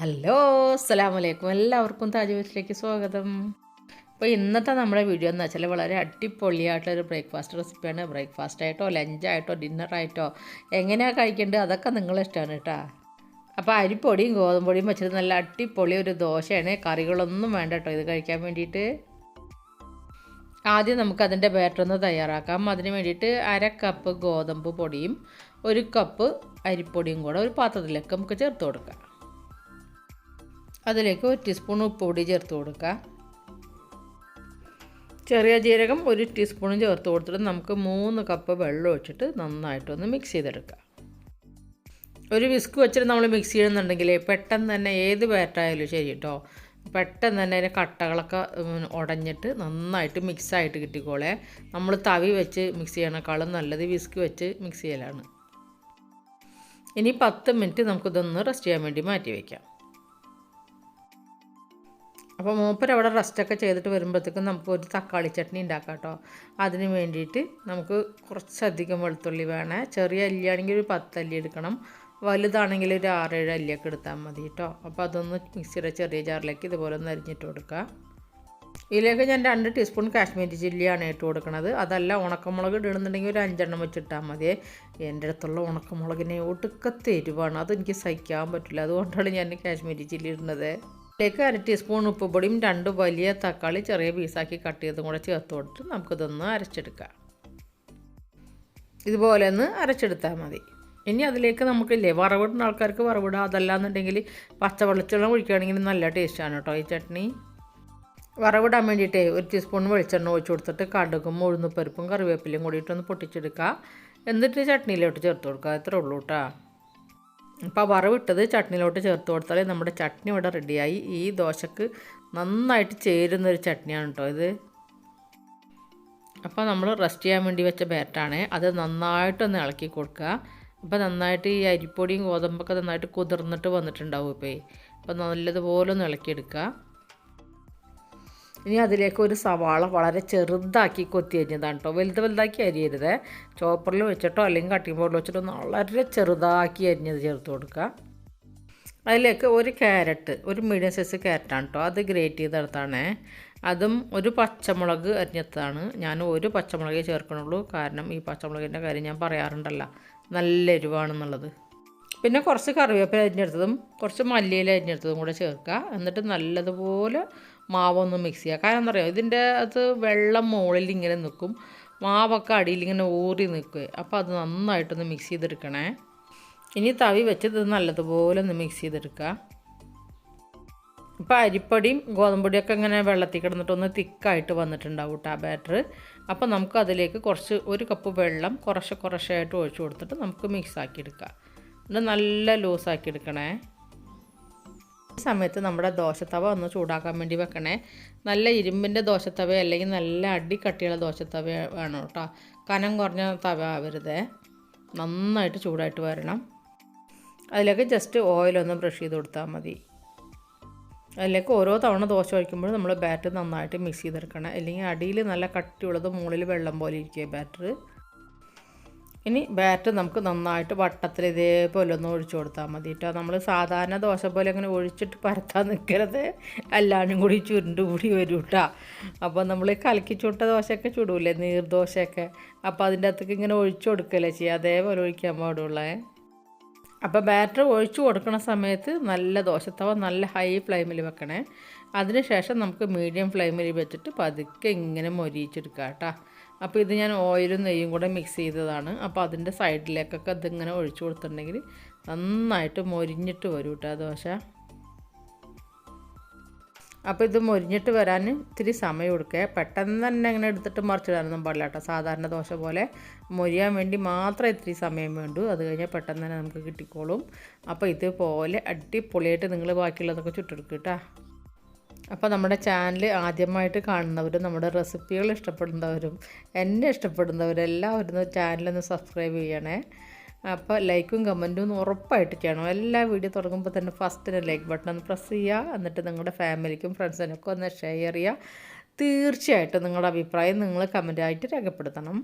Hello അസ്സാം വലൈക്കും എല്ലാവർക്കും താജ്മഹലിലേക്ക് സ്വാഗതം. അപ്പോൾ ഇന്നത്തെ നമ്മുടെ വീഡിയോ എന്ന് വെച്ചാൽ വളരെ അടിപൊളിയായിട്ടൊരു ബ്രേക്ക്ഫാസ്റ്റ് റെസിപ്പിയാണ് ബ്രേക്ക്ഫാസ്റ്റ് ആയിട്ടോ ലഞ്ചായിട്ടോ ഡിന്നറായിട്ടോ എങ്ങനെയാണ് കഴിക്കേണ്ടത് അതൊക്കെ നിങ്ങളെ ഇഷ്ടമാണ് കേട്ടോ. അപ്പോൾ അരിപ്പൊടിയും ഗോതമ്പൊടിയും വെച്ചിട്ട് നല്ല അടിപൊളി ഒരു ദോശയാണ്. കറികളൊന്നും വേണ്ട കേട്ടോ ഇത് കഴിക്കാൻ വേണ്ടിയിട്ട്. ആദ്യം നമുക്ക് അതിന്റെ ബാറ്റർ ഒന്ന് തയ്യാറാക്കാം. അതിന് വേണ്ടിയിട്ട് അര കപ്പ് ഗോതമ്പ് പൊടിയും ഒരു കപ്പ് അരിപ്പൊടിയും കൂടെ ഒരു പാത്രത്തിലേക്ക് നമുക്ക് ചേർത്ത് കൊടുക്കാം. അതിലേക്ക് ഒരു ടീസ്പൂൺ ഉപ്പുപൊടി ചേർത്ത് കൊടുക്കുക. ചെറിയ ജീരകം ഒരു ടീസ്പൂണും ചേർത്ത് കൊടുത്തിട്ട് നമുക്ക് മൂന്ന് കപ്പ് വെള്ളം ഒഴിച്ചിട്ട് നന്നായിട്ടൊന്ന് മിക്സ് ചെയ്തെടുക്കുക. ഒരു വിസ്ക് വെച്ചിട്ട് നമ്മൾ മിക്സ് ചെയ്യണമെന്നുണ്ടെങ്കിൽ പെട്ടെന്ന് തന്നെ ഏത് ബാറ്റായാലും ശരി കേട്ടോ പെട്ടെന്ന് തന്നെ അതിന്റെ കട്ടകളൊക്കെ ഉടഞ്ഞിട്ട് നന്നായിട്ട് മിക്സായിട്ട് കിട്ടിക്കോളെ. നമ്മൾ തവി വെച്ച് മിക്സ് ചെയ്യണേക്കാളും നല്ലത് വിസ്ക് വെച്ച് മിക്സ് ചെയ്യലാണ്. ഇനി പത്ത് മിനിറ്റ് നമുക്കിതൊന്ന് റെസ്റ്റ് ചെയ്യാൻ വേണ്ടി മാറ്റി വയ്ക്കാം അപ്പോൾ മൂപ്പർ അവിടെ റെസ്റ്റൊക്കെ ചെയ്തിട്ട് വരുമ്പോഴത്തേക്കും നമുക്ക് ഒരു തക്കാളി ചട്നി ഉണ്ടാക്കാം കേട്ടോ അതിന് വേണ്ടിയിട്ട് നമുക്ക് കുറച്ചധികം വെളുത്തുള്ളി വേണേ. ചെറിയ അല്ലിയാണെങ്കിൽ ഒരു പത്തല്ലി എടുക്കണം. വലുതാണെങ്കിൽ ഒരു ആറേഴ് അല്ലിയൊക്കെ എടുത്താൽ മതി കേട്ടോ അപ്പോൾ അതൊന്ന് മിക്സിയുടെ ചെറിയ ജാറിലേക്ക് ഇതുപോലെ ഒന്ന് അരിഞ്ഞിട്ട് കൊടുക്കുക ഇതിലേക്ക് ഞാൻ രണ്ട് ടീസ്പൂൺ കാശ്മീരി ചില്ലിയാണ് ഇട്ട് കൊടുക്കുന്നത് അതല്ല ഉണക്കമുളക് ഇടുന്നുണ്ടെങ്കിൽ ഒരു അഞ്ചെണ്ണം വെച്ചിട്ടാൽ മതി. എന്റെ അടുത്തുള്ള ഉണക്കമുളകിനെ ഒടുക്കത്തെ എരിവാണ്. അതെനിക്ക് സഹിക്കാൻ പറ്റില്ല. അതുകൊണ്ടാണ് ഞാൻ കാശ്മീരി ചില്ലി ഇടുന്നത്. ഇതിലേക്ക് അര ടീസ്പൂൺ ഉപ്പുപൊടിയും രണ്ട് വലിയ തക്കാളി ചെറിയ പീസാക്കി കട്ട് ചെയ്തും കൂടെ ചേർത്ത് കൊടുത്ത് നമുക്കിതൊന്ന് അരച്ചെടുക്കാം. ഇതുപോലെ ഒന്ന് അരച്ചെടുത്താൽ മതി. ഇനി അതിലേക്ക് നമുക്കില്ലേ വറവിടുന്ന ആൾക്കാർക്ക് വറവിടുക അതല്ലാന്നുണ്ടെങ്കിൽ പച്ച വെളിച്ചെണ്ണ ഒഴിക്കുകയാണെങ്കിൽ നല്ല ടേസ്റ്റാണ് കേട്ടോ ഈ ചട്നി. വറവിടാൻ വേണ്ടിയിട്ടേ ഒരു ടീസ്പൂൺ വെളിച്ചെണ്ണ ഒഴിച്ച് കൊടുത്തിട്ട് കടുകും ഉഴുന്നുപ്പരിപ്പും കറിവേപ്പിലയും കൂടിയിട്ടൊന്ന് പൊട്ടിച്ചെടുക്കുക. എന്നിട്ട് ചട്നിയിലോട്ട് ചേർത്ത് കൊടുക്കുക. അത്രേ ഉള്ളൂ കേട്ടോ. അപ്പോൾ ആ വറവിട്ടത് ചട്നിയിലോട്ട് ചേർത്ത് കൊടുത്താൽ നമ്മുടെ ചട്നി ഇവിടെ റെഡിയായി ഈ ദോശക്ക് നന്നായിട്ട് ചേരുന്നൊരു ചട്നിയാണ് കേട്ടോ ഇത്. അപ്പോൾ നമ്മൾ റെസ്റ്റ് ചെയ്യാൻ വേണ്ടി വെച്ച ബാറ്റാണ് അത് നന്നായിട്ടൊന്ന് ഇളക്കി കൊടുക്കുക അപ്പോൾ നന്നായിട്ട് ഈ അരിപ്പൊടിയും ഗോതമ്പൊക്കെ നന്നായിട്ട് കുതിർന്നിട്ട് വന്നിട്ടുണ്ടാവും ഇപ്പോൾ അപ്പോൾ നല്ലതുപോലെ ഒന്ന് ഇളക്കിയെടുക്കുക ഇനി അതിലേക്ക് ഒരു സവാള വളരെ ചെറുതാക്കി കൊത്തി അരിഞ്ഞതാണ് കേട്ടോ. വലുത് വലുതാക്കി അരിയരുത്. ചോപ്പറിൽ വെച്ചിട്ടോ അല്ലെങ്കിൽ കട്ടിംഗ് ബോർഡിൽ വെച്ചിട്ടോ വളരെ ചെറുതാക്കി അരിഞ്ഞത് ചേർത്ത് കൊടുക്കുക. അതിലേക്ക് ഒരു ക്യാരറ്റ് ഒരു മീഡിയം സൈസ് ക്യാരറ്റാണ് കേട്ടോ. അത് ഗ്രേറ്റ് ചെയ്തെടുത്താണ്. അതും ഒരു പച്ചമുളക് അരിഞ്ഞതാണ്. ഞാൻ ഒരു പച്ചമുളകേ ചേർക്കണുള്ളൂ. കാരണം ഈ പച്ചമുളകിന്റെ കാര്യം ഞാൻ പറയാറുണ്ടല്ലോ. നല്ല എരിവാണെന്നുള്ളത്. പിന്നെ കുറച്ച് കറിവേപ്പില അരിഞ്ഞെടുത്തതും കുറച്ച് മല്ലിയില അരിഞ്ഞെടുത്തതും കൂടെ ചേർക്കുക. എന്നിട്ട് നല്ലതുപോലെ മാവൊന്ന് മിക്സ് ചെയ്യുക കാരണം എന്താ പറയുക ഇതിന്റെ അത് വെള്ളം മുകളിൽ ഇങ്ങനെ നിൽക്കും മാവൊക്കെ അടിയിൽ ഇങ്ങനെ ഊറി നിൽക്കുക അപ്പോൾ അത് നന്നായിട്ടൊന്ന് മിക്സ് ചെയ്തെടുക്കണേ. ഇനി തവി വെച്ചത് നല്ലതുപോലെ ഒന്ന് മിക്സ് ചെയ്തെടുക്കുക ഇപ്പോൾ അരിപ്പൊടിയും ഗോതമ്പൊടിയൊക്കെ ഇങ്ങനെ വെള്ളത്തിൽ കിടന്നിട്ടൊന്ന് തിക്കായിട്ട് വന്നിട്ടുണ്ടാവും കേട്ടോ ആ ബാറ്റർ അപ്പോൾ നമുക്ക് അതിലേക്ക് കുറച്ച് ഒരു കപ്പ് വെള്ളം കുറച്ച് കുറച്ചായിട്ട് ഒഴിച്ചു കൊടുത്തിട്ട് നമുക്ക് മിക്സ് ആക്കി എടുക്കാം. എന്നിട്ട് നല്ല ലൂസാക്കി എടുക്കണേ. ഈ സമയത്ത് നമ്മുടെ ദോശത്തവ ഒന്ന് ചൂടാക്കാൻ വേണ്ടി വെക്കണേ. നല്ല ഇരുമ്പിന്റെ ദോശത്തവ അല്ലെങ്കിൽ നല്ല അടി കട്ടിയുള്ള ദോശത്തവ വേണം കേട്ടോ. കനം കുറഞ്ഞ തവ ആവരുതേ. നന്നായിട്ട് ചൂടായിട്ട് വരണം. അതിലേക്ക് ജസ്റ്റ് ഓയിലൊന്ന് ബ്രഷ് ചെയ്ത് കൊടുത്താൽ മതി. അതിലേക്ക് ഓരോ തവണ ദോശ ഒഴിക്കുമ്പോൾ നമ്മൾ ബാറ്റർ നന്നായിട്ട് മിക്സ് ചെയ്തെടുക്കണം. അല്ലെങ്കിൽ അടിയിൽ നല്ല കട്ടിയുള്ളത് മുകളിൽ വെള്ളം പോലെ ഇരിക്കുക ബാറ്റർ ഇനി ബാറ്റർ നമുക്ക് നന്നായിട്ട് വട്ടത്തിൽ ഇതേപോലെ ഒന്ന് ഒഴിച്ചു കൊടുത്താൽ മതി കേട്ടോ. നമ്മൾ സാധാരണ ദോശ പോലെ അങ്ങനെ ഒഴിച്ചിട്ട് പരത്താൻ നിൽക്കരുത്. എല്ലാവരും കൂടി ചുരുണ്ട് കൂടി വരും കേട്ടോ. അപ്പോൾ നമ്മൾ കലക്കി ചുട്ട ദോശയൊക്കെ ചുടൂലേ? നീർദോശയൊക്കെ അപ്പോൾ അതിന്റെ അകത്തേക്ക് ഇങ്ങനെ ഒഴിച്ചു കൊടുക്കല്ലേ ചെയ്യുക? അതേപോലെ ഒഴിക്കാൻ പാടുള്ളേ. അപ്പോൾ ബാറ്റർ ഒഴിച്ചു കൊടുക്കുന്ന സമയത്ത് നല്ല ദോശത്തവ നല്ല ഹൈ ഫ്ലെയിമിൽ വെക്കണേ. അതിനുശേഷം നമുക്ക് മീഡിയം ഫ്ലെയിമിൽ വെച്ചിട്ട് പതുക്കെ ഇങ്ങനെ മൊരിയിച്ചെടുക്കാം കേട്ടോ. അപ്പോൾ ഇത് ഞാൻ ഓയിലും നെയ്യും കൂടെ മിക്സ് ചെയ്തതാണ്. അപ്പോൾ അതിന്റെ സൈഡിലേക്കൊക്കെ ഇതിങ്ങനെ ഒഴിച്ചു കൊടുത്തിട്ടുണ്ടെങ്കിൽ നന്നായിട്ട് മൊരിഞ്ഞിട്ട് വരും കേട്ടോ ദോശ അപ്പോൾ ഇത് മൊരിഞ്ഞിട്ട് വരാൻ ഇത്തിരി സമയം കൊടുക്കുക പെട്ടെന്ന് തന്നെ അങ്ങനെ എടുത്തിട്ട് മറിച്ചിടാനൊന്നും പാടില്ല കേട്ടോ സാധാരണ ദോശ പോലെ മൊരിയാൻ വേണ്ടി മാത്രമേ ഇത്തിരി സമയം വേണ്ടൂ. അത് കഴിഞ്ഞാൽ പെട്ടെന്ന് തന്നെ നമുക്ക് കിട്ടിക്കോളും. അപ്പോൾ ഇതുപോലെ അടിപൊളിയായിട്ട് നിങ്ങൾ ബാക്കിയുള്ളതൊക്കെ ചുട്ടെടുക്കുക കേട്ടോ അപ്പോൾ നമ്മുടെ ചാനൽ ആദ്യമായിട്ട് കാണുന്നവരും നമ്മുടെ റെസിപ്പികൾ ഇഷ്ടപ്പെടുന്നവരും എന്നെ ഇഷ്ടപ്പെടുന്നവരും എല്ലാവരും ചാനലൊന്ന് സബ്സ്ക്രൈബ് ചെയ്യണേ. അപ്പോൾ ലൈക്കും കമന്റും ഒന്ന് ഉറപ്പായിട്ട് ചെയ്യണം എല്ലാ വീഡിയോ തുടങ്ങുമ്പോൾ തന്നെ ഫസ്റ്റ് തന്നെ ലൈക്ക് ബട്ടൺ ഒന്ന് പ്രസ് ചെയ്യുക എന്നിട്ട് നിങ്ങളുടെ ഫാമിലിക്കും ഫ്രണ്ട്സിനൊക്കെ ഒന്ന് ഷെയർ ചെയ്യുക തീർച്ചയായിട്ടും നിങ്ങളുടെ അഭിപ്രായം നിങ്ങൾ കമന്റായിട്ട് രേഖപ്പെടുത്തണം.